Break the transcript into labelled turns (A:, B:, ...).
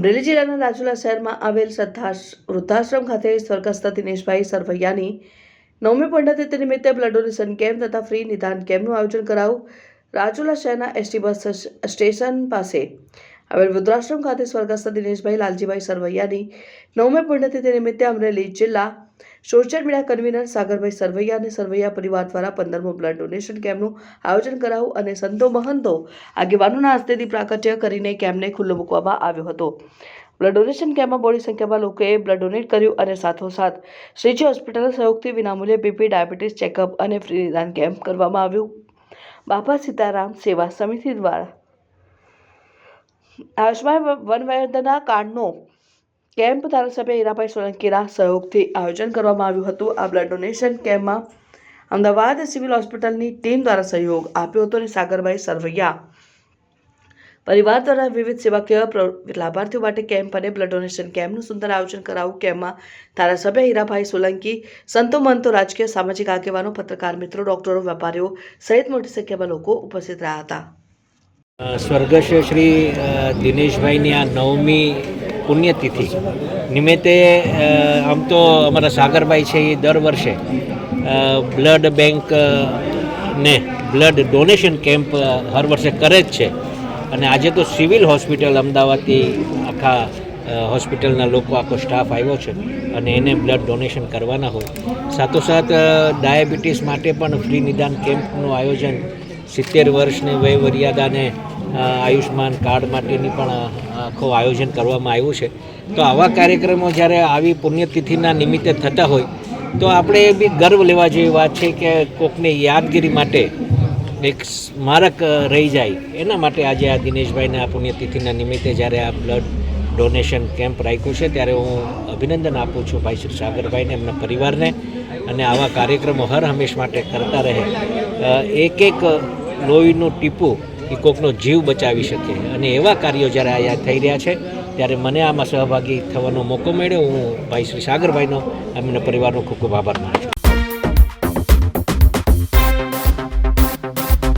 A: અમરેલી જિલ્લાના રાજુલા શહેરમાં આવેલ સદ્ધાશ વૃદ્ધાશ્રમ ખાતે સ્વર્ગસ્થ દિનેશભાઈ સરવૈયાની નવમી પુણ્યતિથિ નિમિત્તે બ્લડ ડોનેશન કેમ્પ તથા ફ્રી નિદાન કેમ્પનું આયોજન કરાવું રાજુલા શહેરના એસટી બસ સ્ટેશન પાસે આવેલ વૃદ્ધાશ્રમ ખાતે સ્વર્ગસ્થ દિનેશભાઈ લાલજીભાઈ સરવૈયાની નવમી પુણ્યતિથિ નિમિત્તે અમરેલી જિલ્લા social media convener Sagarbhai Sarvaiya અને સરવૈયા પરિવાર દ્વારા પંદરમો બ્લડ ડોનેશન કેમ્પનું આયોજન કરાયું અને સંતો મહંતો આગેવાનોના હસ્તેથી પ્રાકટ્ય કરીને કેમ્પને ખુલ્લો મૂકવામાં આવ્યો હતો. બ્લડ ડોનેશન કેમ્પમાં બોડી સંખ્યામાં લોકોએ બ્લડ ડોનેટ કર્યું અને સાથોસાથ શ્રીજી હોસ્પિટલના સહયોગથી વિનામૂલ્યે બીપી ડાયાબિટીસ, ચેકઅપ અને ફ્રી નિદાન કેમ્પ કરવામાં આવ્યું. બાપા સીતારામ સેવા સમિતિ દ્વારા આયુષ્માન વનવર્ધના કાર્ડનો કેમ્પ ધારાસભ્ય હીરાભાઈ સોલંકીના સહયોગથી આયોજન કરવામાં આવ્યું હતું. આ બ્લડ ડોનેશન કેમ્પમાં અમદાવાદ સિવિલ હોસ્પિટલની ટીમ દ્વારા સહયોગ આપ્યો હતો અને સાગરભાઈ સરવૈયા પરિવાર દ્વારા વિવિધ સેવાકીય લાભાર્થીઓ માટે કેમ્પ અને બ્લડ ડોનેશન કેમ્પનું સુંદર આયોજન કરાવું કેમ્પમાં ધારાસભ્ય હીરાભાઈ સોલંકી, સંતો મંતો, રાજકીય, સામાજિક આગેવાનો, પત્રકાર મિત્રો, ડોક્ટરો, વેપારીઓ સહિત મોટી સંખ્યામાં લોકો ઉપસ્થિત રહ્યા હતા.
B: સ્વર્ગસ્થ શ્રી દિનેશભાઈની આ નવમી પુણ્યતિથિ. નિમિત્તે આમ તો અમારા સાગરભાઈ છે એ દર વર્ષે બ્લડ બેંક ને બ્લડ ડોનેશન કેમ્પ હર વર્ષે કરે જ છે. અને આજે તો સિવિલ હોસ્પિટલ અમદાવાદથી આખા હોસ્પિટલના લોકો આખો સ્ટાફ આવ્યો છે અને એને બ્લડ ડોનેશન કરવાના હોય. સાથોસાથ ડાયાબિટીસ માટે પણ ફ્રી નિદાન કેમ્પનું આયોજન સિત્તેર વર્ષની વય મર્યાદાને અ, આયુષ્માન કાર્ડ માટેની પણ આખું આયોજન કરવામાં આવ્યું છે. તો આવા કાર્યક્રમો જ્યારે આવી પુણ્યતિથિના નિમિત્તે થતા હોય, તો આપણે એ બી ગર્વ લેવા જેવી વાત છે કે કોકને યાદગીરી માટે એક સ્મારક રહી જાય. એના માટે આજે આ દિનેશભાઈને આ પુણ્યતિથિના નિમિત્તે જ્યારે આ બ્લડ ડોનેશન કેમ્પ રાખ્યું છે, ત્યારે હું અભિનંદન આપું છું ભાઈ શ્રી સાગરભાઈને, એમના પરિવારને, અને આવા કાર્યક્રમો હર હંમેશ માટે કરતા રહે. એક એક લોહીનું ટીપું એ કોકનો જીવ બચાવી શકે. અને એવા કાર્યો જ્યારે અહીંયા થઈ રહ્યા છે, ત્યારે મને આમાં સહભાગી થવાનો મોકો મળ્યો. હું ભાઈ શ્રી સાગરભાઈનો એમને પરિવારનો ખૂબ ખૂબ આભાર માનું છું.